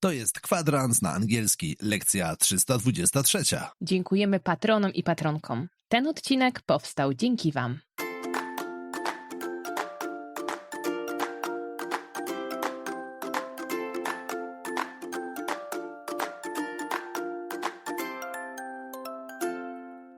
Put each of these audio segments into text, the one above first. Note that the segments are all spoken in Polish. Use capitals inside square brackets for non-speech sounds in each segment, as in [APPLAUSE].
To jest kwadrans na angielski, lekcja 323. Dziękujemy patronom i patronkom. Ten odcinek powstał dzięki Wam.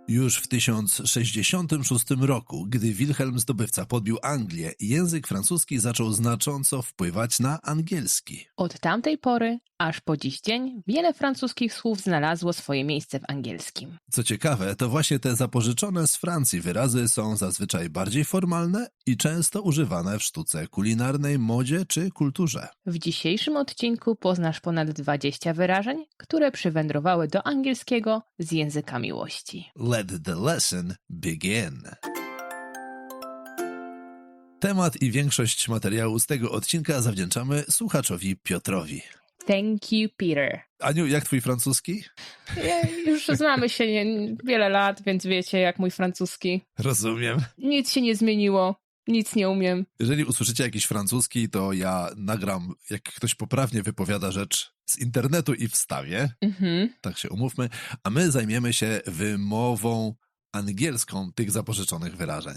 Już w 1066 roku, gdy Wilhelm Zdobywca podbił Anglię, język francuski zaczął znacząco wpływać na angielski. Od tamtej pory, aż po dziś dzień, wiele francuskich słów znalazło swoje miejsce w angielskim. Co ciekawe, to właśnie te zapożyczone z Francji wyrazy są zazwyczaj bardziej formalne i często używane w sztuce kulinarnej, modzie czy kulturze. W dzisiejszym odcinku poznasz ponad 20 wyrażeń, które przywędrowały do angielskiego z języka miłości. Let the lesson begin. Temat i większość materiału z tego odcinka zawdzięczamy słuchaczowi Piotrowi. Thank you, Peter. Aniu, jak twój francuski? Ja, już znamy się nie, wiele lat, więc wiecie, jak mój francuski. Rozumiem. Nic się nie zmieniło, nic nie umiem. Jeżeli usłyszycie jakiś francuski, to ja nagram, jak ktoś poprawnie wypowiada rzecz z internetu i wstawię. Mhm. Tak się umówmy. A my zajmiemy się wymową angielską tych zapożyczonych wyrażeń.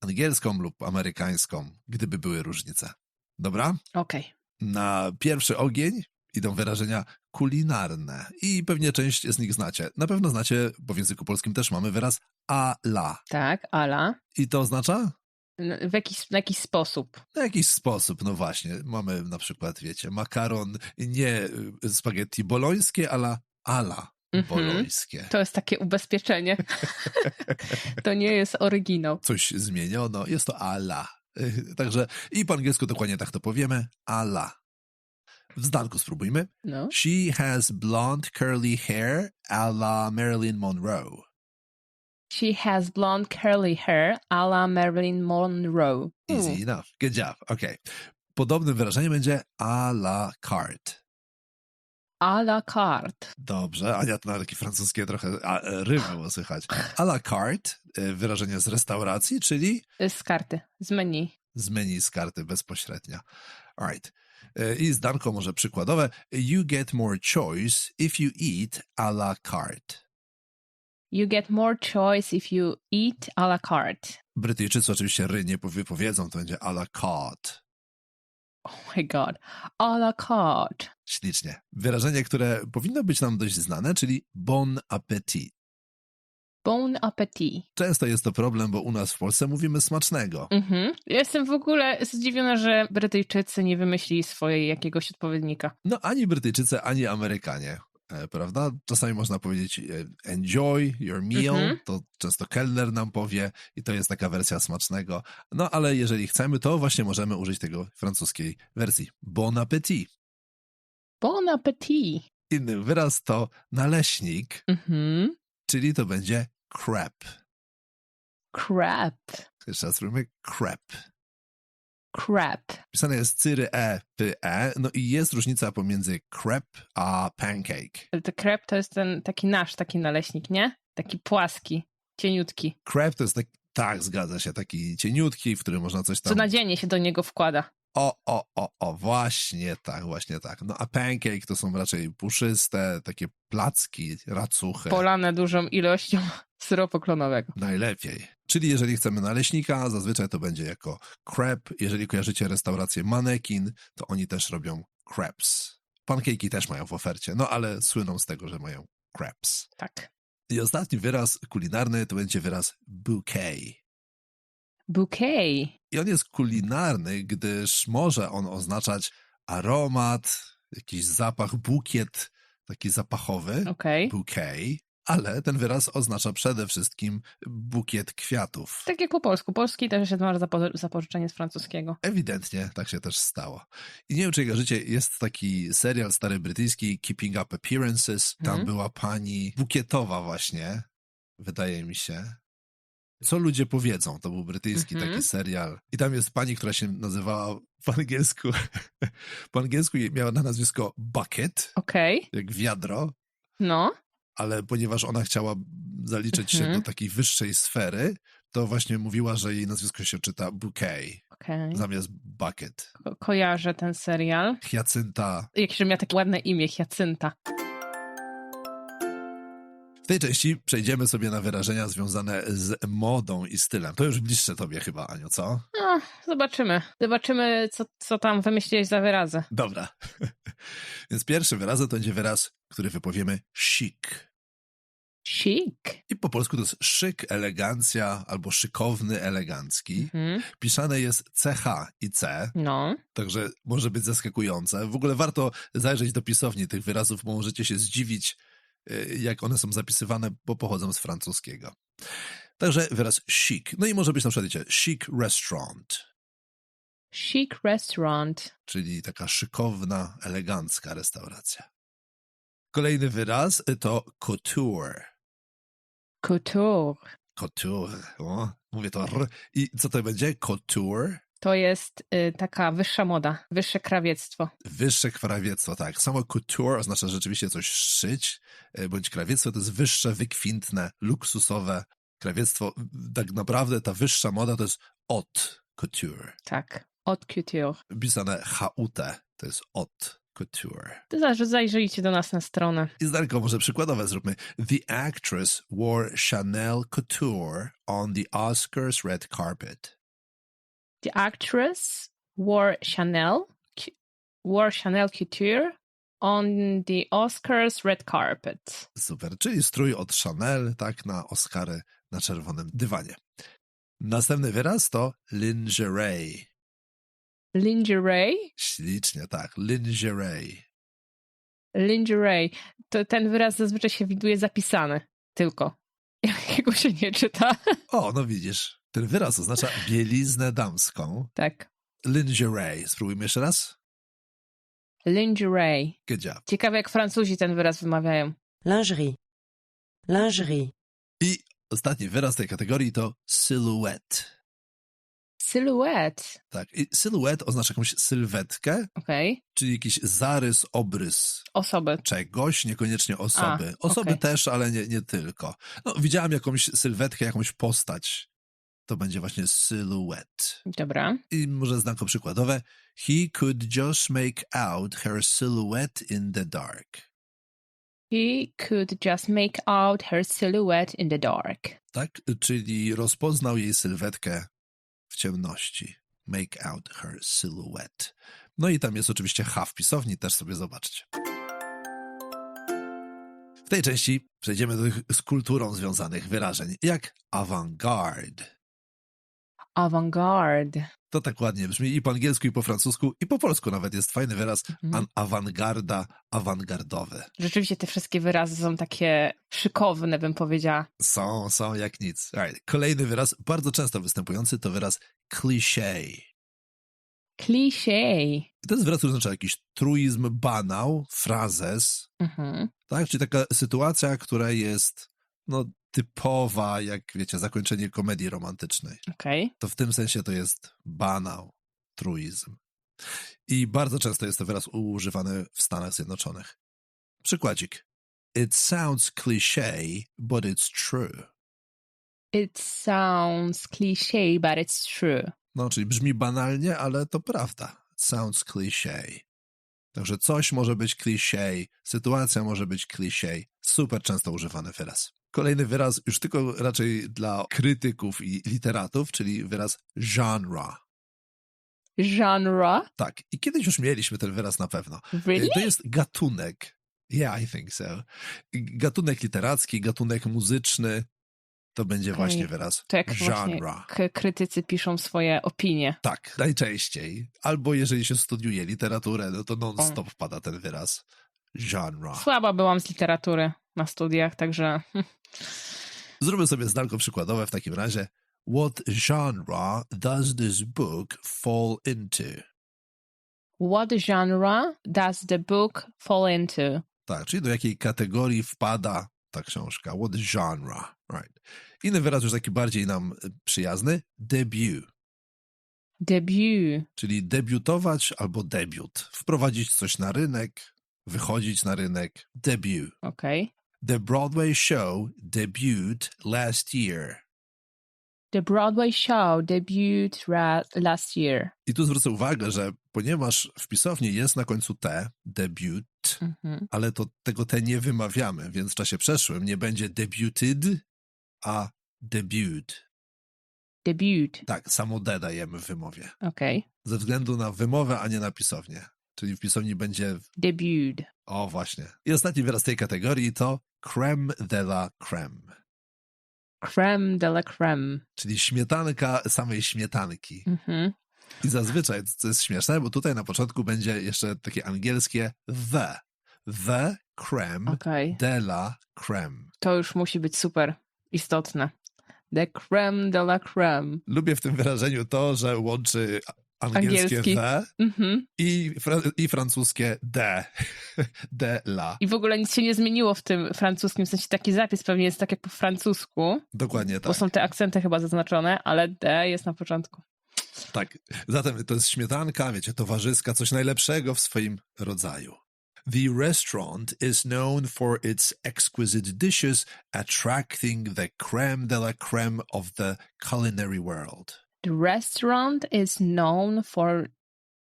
Angielską lub amerykańską, gdyby były różnice. Dobra? Okej. Na pierwszy ogień idą wyrażenia kulinarne i pewnie część z nich znacie. Na pewno znacie, bo w języku polskim też mamy wyraz a la. Tak, ala. I to oznacza? N- W jakiś, jakiś sposób. W jakiś sposób, no właśnie. Mamy na przykład, wiecie, makaron nie y, spaghetti bolońskie, ale ala Mhm. bolońskie. To jest takie ubezpieczenie. [LAUGHS] to nie jest oryginał. Coś zmieniono, jest to ala. [LAUGHS] Także i po angielsku dokładnie tak to powiemy, ala. W zdanku spróbujmy. No. She has blonde curly hair a la Marilyn Monroe. She has blonde curly hair a la Marilyn Monroe. Easy Mm. enough. Good job. Okay. Podobnym wyrażeniem będzie a la carte. A la carte. Dobrze, Ania to na takie francuskie trochę a, e, rymy było słychać. A la carte, e, wyrażenie z restauracji, czyli Z karty, z menu. z menu z karty bezpośrednio. Alright. E, I zdanko może przykładowe. You get more choice if you eat a la carte. You get more choice if you eat a la carte. Brytyjczycy oczywiście ry nie wypowiedzą, to będzie a la carte. My god. A la carte. Ślicznie. Wyrażenie, które powinno być nam dość znane, czyli bon appetit. Bon appetit. Często jest to problem, bo u nas w Polsce mówimy smacznego. Mhm. Jestem w ogóle zdziwiona, że Brytyjczycy nie wymyślili swojej jakiegoś odpowiednika. No ani Brytyjczycy, ani Amerykanie, prawda? Czasami można powiedzieć e, enjoy your meal, Mhm. to często kelner nam powie i to jest taka wersja smacznego. No ale jeżeli chcemy, to właśnie możemy użyć tego francuskiej wersji. Bon appetit. Bon appetit. Inny wyraz to naleśnik, Mhm. czyli to będzie crepe. Crap. Jeszcze raz spróbujmy crepe. Crap. Pisane jest cyry e, py e, no i jest różnica pomiędzy crepe a pancake. Ale to crepe to jest ten taki nasz, taki naleśnik, nie? Taki płaski, cieniutki. Crepe to jest tak, tak, zgadza się, taki cieniutki, w którym można coś Co tam... na dzień się do niego wkłada. O, o, o, o, właśnie tak, właśnie tak. No a pancake to są raczej puszyste, takie placki, racuchy. Polane dużą ilością [LAUGHS] syropu klonowego. Najlepiej. Czyli jeżeli chcemy naleśnika, zazwyczaj to będzie jako crepe. Jeżeli kojarzycie restaurację Manekin, to oni też robią crepes. Pancake'i też mają w ofercie, no ale słyną z tego, że mają crepes. Tak. I ostatni wyraz kulinarny to będzie wyraz bouquet. Bouquet. I on jest kulinarny, gdyż może on oznaczać aromat, jakiś zapach, bukiet taki zapachowy, Okej. bouquet, ale ten wyraz oznacza przede wszystkim bukiet kwiatów. Tak jak po polsku. Polski też jest masz zapo- zapożyczenie z francuskiego. Ewidentnie tak się też stało. I nie wiem, czy kojarzycie, jest taki serial stary brytyjski Keeping Up Appearances. Tam Mhm. była pani bukietowa właśnie, wydaje mi się. Co ludzie powiedzą? To był brytyjski Mhm. taki serial. I tam jest pani, która się nazywała po angielsku. [LAUGHS] po angielsku miała na nazwisko Bucket, Okej. jak wiadro, No. ale ponieważ ona chciała zaliczyć się Mhm. do takiej wyższej sfery, to właśnie mówiła, że jej nazwisko się czyta Bouquet Okej. zamiast Bucket. Ko- kojarzę ten serial. Hiacynta. Jakże miał takie ładne imię, Hiacynta. W tej części przejdziemy sobie na wyrażenia związane z modą i stylem. To już bliższe tobie chyba, Aniu, co? No, zobaczymy. Zobaczymy, co, co tam wymyśliłeś za wyrazy. Dobra. [LAUGHS] Więc pierwszy wyraz to będzie wyraz, który wypowiemy chic. Chic. I po polsku to jest szyk, elegancja albo szykowny, elegancki. Mhm. Pisane jest CH i C, No. także może być zaskakujące. W ogóle warto zajrzeć do pisowni tych wyrazów, bo możecie się zdziwić, jak one są zapisywane, bo pochodzą z francuskiego. Także wyraz chic. No i może być na przykład, wiecie, chic restaurant, Chic restaurant. czyli taka szykowna, elegancka restauracja. Kolejny wyraz to couture. Couture. Couture. O, mówię to r. I co to będzie? Couture. To jest y, taka wyższa moda, wyższe krawiectwo. Wyższe krawiectwo, tak. Samo couture oznacza rzeczywiście coś szyć, e, bądź krawiectwo to jest wyższe, wykwintne, luksusowe krawiectwo. Tak naprawdę ta wyższa moda to jest haute couture. Tak. Haute couture. Pisane HUT, to jest haute couture. To zależy, zajrzyjcie do nas na stronę. I zdarko może przykładowe zróbmy. The actress wore Chanel couture on the Oscars red carpet. The actress wore Chanel, wore Chanel couture on the Oscars red carpet. Super, czyli strój od Chanel, tak, na Oscary na czerwonym dywanie. Następny wyraz to lingerie. Lingerie? Ślicznie, tak, lingerie. Lingerie. To ten wyraz zazwyczaj się widuje zapisany. Tylko. [LAUGHS] Jakiego się nie czyta. O, no widzisz, ten wyraz oznacza bieliznę damską. tak. Lingerie. Spróbujmy jeszcze raz. Lingerie. Good job. Ciekawe, jak Francuzi ten wyraz wymawiają. lingerie, lingerie, I ostatni wyraz tej kategorii to silhouette. Silhouette. Tak, i silhouette oznacza jakąś sylwetkę, Okej. czyli jakiś zarys, obrys Osoby. czegoś, niekoniecznie osoby. A, osoby okej. też, ale nie, nie tylko. No, widziałam jakąś sylwetkę, jakąś postać. To będzie właśnie silhouette. Dobra. I może znako przykładowe. He could just make out her silhouette in the dark. He could just make out her silhouette in the dark. Tak? Czyli rozpoznał jej sylwetkę w ciemności. Make out her silhouette. No i tam jest oczywiście H w pisowni, też sobie zobaczcie. W tej części przejdziemy do tych z kulturą związanych wyrażeń, jak avant-garde. Avantgarde. To tak ładnie brzmi i po angielsku, i po francusku, i po polsku nawet jest fajny wyraz Mhm. an awangarda, awangardowy. Rzeczywiście te wszystkie wyrazy są takie szykowne, bym powiedziała. Są, są jak nic. Alright. Kolejny wyraz, bardzo często występujący, to wyraz cliché. Cliché. I to jest wyraz, który oznacza jakiś truizm, banał, frazes, Mhm. tak? Czyli taka sytuacja, która jest no, typowa, jak wiecie, zakończenie komedii romantycznej. Okej. To w tym sensie to jest banał, truizm. I bardzo często jest to wyraz używany w Stanach Zjednoczonych. Przykładzik. It sounds cliché, but it's true. It sounds cliché, but it's true. No, czyli brzmi banalnie, ale to prawda. It sounds cliché. Także coś może być cliché, sytuacja może być cliché. Super często używany wyraz. Kolejny wyraz, już tylko raczej dla krytyków i literatów, czyli wyraz genre. Genre? Tak, i kiedyś już mieliśmy ten wyraz na pewno. Really? To jest gatunek. Yeah, I think so. Gatunek literacki, gatunek muzyczny. To będzie Okej. właśnie wyraz To jak genre. krytycy piszą swoje opinie. Tak, najczęściej. Albo jeżeli się studiuje literaturę, no to non-stop pada ten wyraz. Genre. Słaba byłam z literatury na studiach, także [LAUGHS] Zróbmy sobie zdanko przykładowe w takim razie. What genre does this book fall into? what genre does the book fall into? Tak, czyli do jakiej kategorii wpada ta książka? What genre? Right. Inny wyraz już taki bardziej nam y, przyjazny. Debut. Debut. Czyli debiutować albo debiut. Wprowadzić coś na rynek, wychodzić na rynek. Debut. Okej. The Broadway show debuted last year. The Broadway show debuted last year. I tu zwrócę uwagę, że ponieważ w pisowni jest na końcu T, debut, Mhm. ale to tego T nie wymawiamy, więc w czasie przeszłym nie będzie debuted, a debut. Debut. Tak, samo D dajemy w wymowie. Okej. Ze względu na wymowę, a nie na pisownię. Czyli w pisowni będzie, Debut. o właśnie. I ostatni wyraz tej kategorii to creme de la creme, Creme de la creme. czyli śmietanka samej śmietanki. Mhm. I zazwyczaj, co jest śmieszne, bo tutaj na początku będzie jeszcze takie angielskie the. The creme Okej. de la creme. To już musi być super istotne. The creme de la creme. Lubię w tym wyrażeniu to, że łączy angielskie Angielski. the Mhm. i, fra i francuskie de. [LAUGHS] de la. I w ogóle nic się nie zmieniło w tym francuskim, w sensie taki zapis pewnie jest tak jak po francusku, Dokładnie bo tak. są te akcenty chyba zaznaczone, ale D jest na początku. Tak. Zatem to jest śmietanka, wiecie, towarzyska, coś najlepszego w swoim rodzaju. The restaurant is known for its exquisite dishes, attracting the creme de la creme of the culinary world. The restaurant is known for,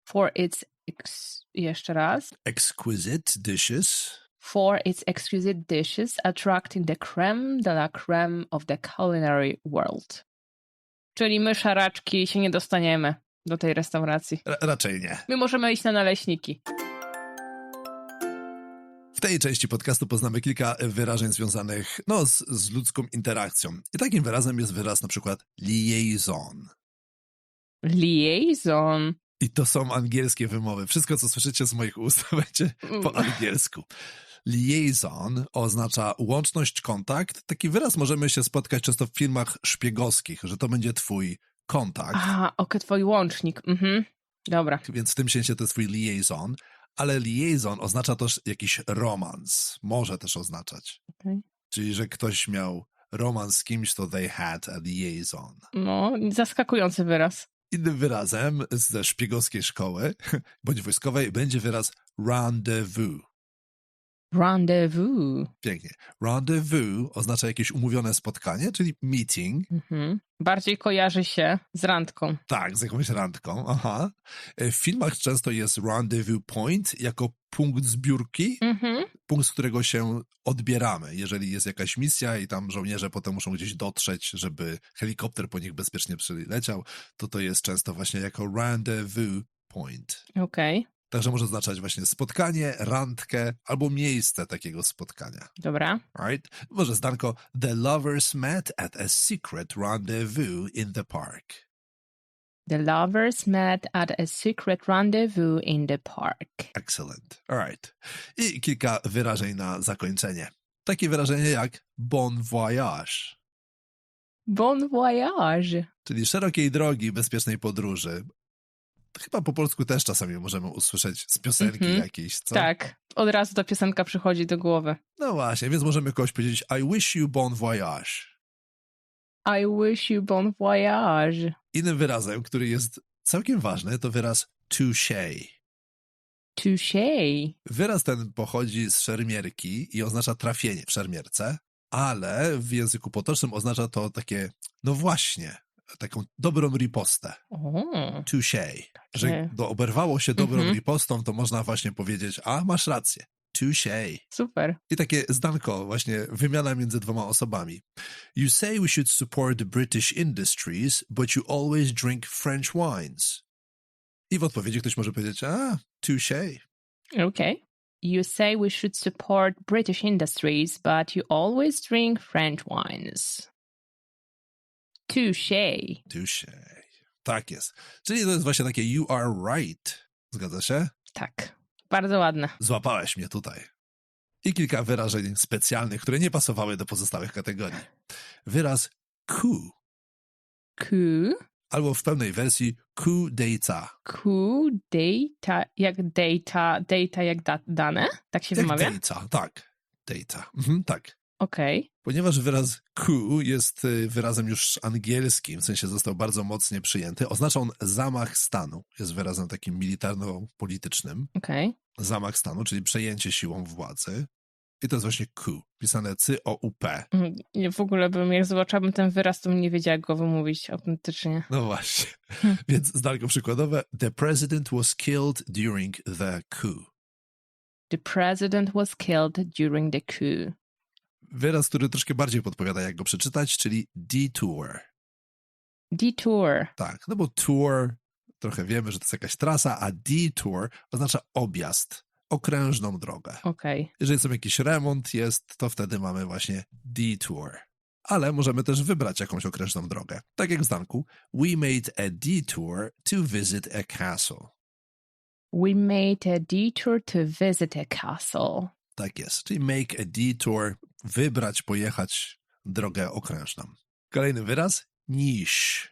for its, ex, jeszcze raz, Exquisite dishes, for its exquisite dishes, attracting the creme de la creme of the culinary world. Czyli my szaraczki się nie dostaniemy do tej restauracji. Ra- raczej nie. My możemy iść na naleśniki. W tej części podcastu poznamy kilka wyrażeń związanych no, z, z ludzką interakcją. I takim wyrazem jest wyraz na przykład liaison. Liaison. I to są angielskie wymowy. Wszystko, co słyszycie z moich ust, [LAUGHS] będzie po angielsku. Liaison oznacza łączność, kontakt. Taki wyraz możemy się spotkać często w filmach szpiegowskich, że to będzie twój kontakt, A, okej, twój łącznik. Mhm. Dobra. więc w tym sensie to jest twój liaison. Ale liaison oznacza też jakiś romans. Może też oznaczać. Okej. Czyli, że ktoś miał romans z kimś, to they had a liaison. No, zaskakujący wyraz. Innym wyrazem ze szpiegowskiej szkoły, [LAUGHS] bądź wojskowej, będzie wyraz rendezvous. Rendezvous. Pięknie. Rendezvous oznacza jakieś umówione spotkanie, czyli meeting. Mhm. Bardziej kojarzy się z randką. Tak, z jakąś randką. Aha. E, W filmach często jest rendezvous point jako punkt zbiórki, Mhm. Punkt, z którego się odbieramy. Jeżeli jest jakaś misja i tam żołnierze potem muszą gdzieś dotrzeć, żeby helikopter po nich bezpiecznie przyleciał, to to jest często właśnie jako rendezvous point. Okej, Także może oznaczać właśnie spotkanie, randkę albo miejsce takiego spotkania. dobra. Right? Może zdanko The lovers met at a secret rendezvous in the park. The lovers met at a secret rendezvous in the park. Excellent. Alright. I kilka wyrażeń na zakończenie. Takie wyrażenie jak bon voyage, Bon voyage. czyli szerokiej drogi, bezpiecznej podróży. Chyba po polsku też czasami możemy usłyszeć z piosenki Mhm. jakiejś, co? Tak, od razu ta piosenka przychodzi do głowy. No właśnie, więc możemy kogoś powiedzieć I wish you bon voyage. I wish you bon voyage. Innym wyrazem, który jest całkiem ważny, to wyraz touché. Touché. Wyraz ten pochodzi z szermierki i oznacza trafienie w szermierce, ale w języku potocznym oznacza to takie, no właśnie, taką dobrą ripostę. Touché. Że do oberwało się dobrą Mhm. ripostą, to można właśnie powiedzieć, a masz rację. Touché. super. I takie zdanko, właśnie wymiana między dwoma osobami. You say we should support British industries, but you always drink French wines. I w odpowiedzi ktoś może powiedzieć, a, touché. Okay. You say we should support British industries, but you always drink French wines. Touché. Touché. Tak jest. Czyli to jest właśnie takie you are right. Zgadza się? Tak. Bardzo ładne. Złapałeś mnie tutaj. I kilka wyrażeń specjalnych, które nie pasowały do pozostałych kategorii. Wyraz coup, Coup. albo w pełnej wersji coup d'etat. Coup data, jak data, data jak da, dane? Tak się Jak wymawia? data, tak. Data, mhm, tak. Okej. Ponieważ wyraz coup jest y, wyrazem już angielskim, w sensie został bardzo mocnie przyjęty, oznacza on zamach stanu. Jest wyrazem takim militarno-politycznym. Okej. Zamach stanu, czyli przejęcie siłą władzy. I to jest właśnie coup, pisane C-O-U-P. Nie, W ogóle bym, jak zobaczyłabym ten wyraz, to bym nie wiedziała, jak go wymówić autentycznie. No właśnie. [LAUGHS] Więc zdanko przykładowe. The president was killed during the coup. The president was killed during the coup. Wyraz, który troszkę bardziej podpowiada, jak go przeczytać, czyli detour. Detour. Tak, no bo tour, trochę wiemy, że to jest jakaś trasa, a detour oznacza objazd, okrężną drogę. Okej. Jeżeli sobie jakiś remont jest, to wtedy mamy właśnie detour. Ale możemy też wybrać jakąś okrężną drogę. Tak jak w zdanku, we made a detour to visit a castle. We made a detour to visit a castle. Tak jest, czyli make a detour, wybrać, pojechać drogę okrężną. Kolejny wyraz, niche.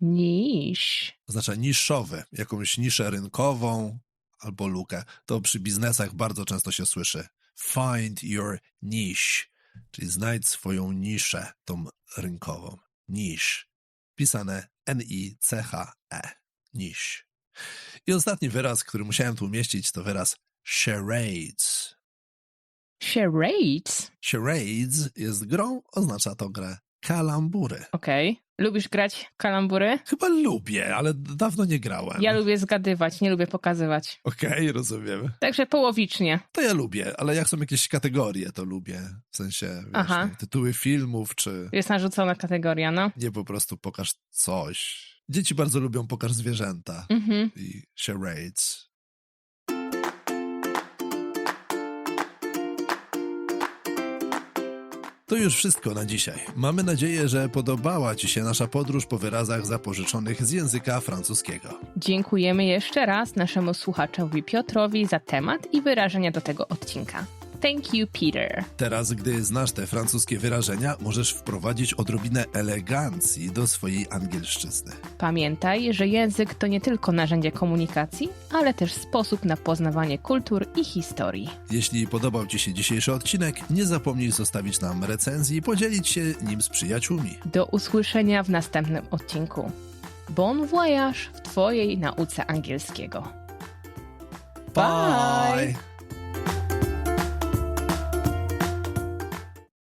Niche. oznacza niszowy, jakąś niszę rynkową albo lukę. To przy biznesach bardzo często się słyszy. Find your niche, czyli znajdź swoją niszę, tą rynkową. Niche. Pisane N-I-C-H-E. Niche. I ostatni wyraz, który musiałem tu umieścić, to wyraz charades. Charades. Charades jest grą, oznacza to grę kalambury. Okej. Lubisz grać kalambury? Chyba lubię, ale dawno nie grałem. Ja lubię zgadywać, nie lubię pokazywać. Okej, rozumiem. Także połowicznie. To ja lubię, ale jak są jakieś kategorie, to lubię. W sensie, wiesz, Aha. nie, tytuły filmów, czy Jest narzucona kategoria, no. nie po prostu pokaż coś. Dzieci bardzo lubią pokaż zwierzęta Mhm. i charades. To już wszystko na dzisiaj. Mamy nadzieję, że podobała Ci się nasza podróż po wyrazach zapożyczonych z języka francuskiego. Dziękujemy jeszcze raz naszemu słuchaczowi Piotrowi za temat i wyrażenia do tego odcinka. Thank you, Peter. Teraz, gdy znasz te francuskie wyrażenia, możesz wprowadzić odrobinę elegancji do swojej angielszczyzny. Pamiętaj, że język to nie tylko narzędzie komunikacji, ale też sposób na poznawanie kultur i historii. Jeśli podobał Ci się dzisiejszy odcinek, nie zapomnij zostawić nam recenzji i podzielić się nim z przyjaciółmi. Do usłyszenia w następnym odcinku. Bon voyage w Twojej nauce angielskiego. Bye. Bye.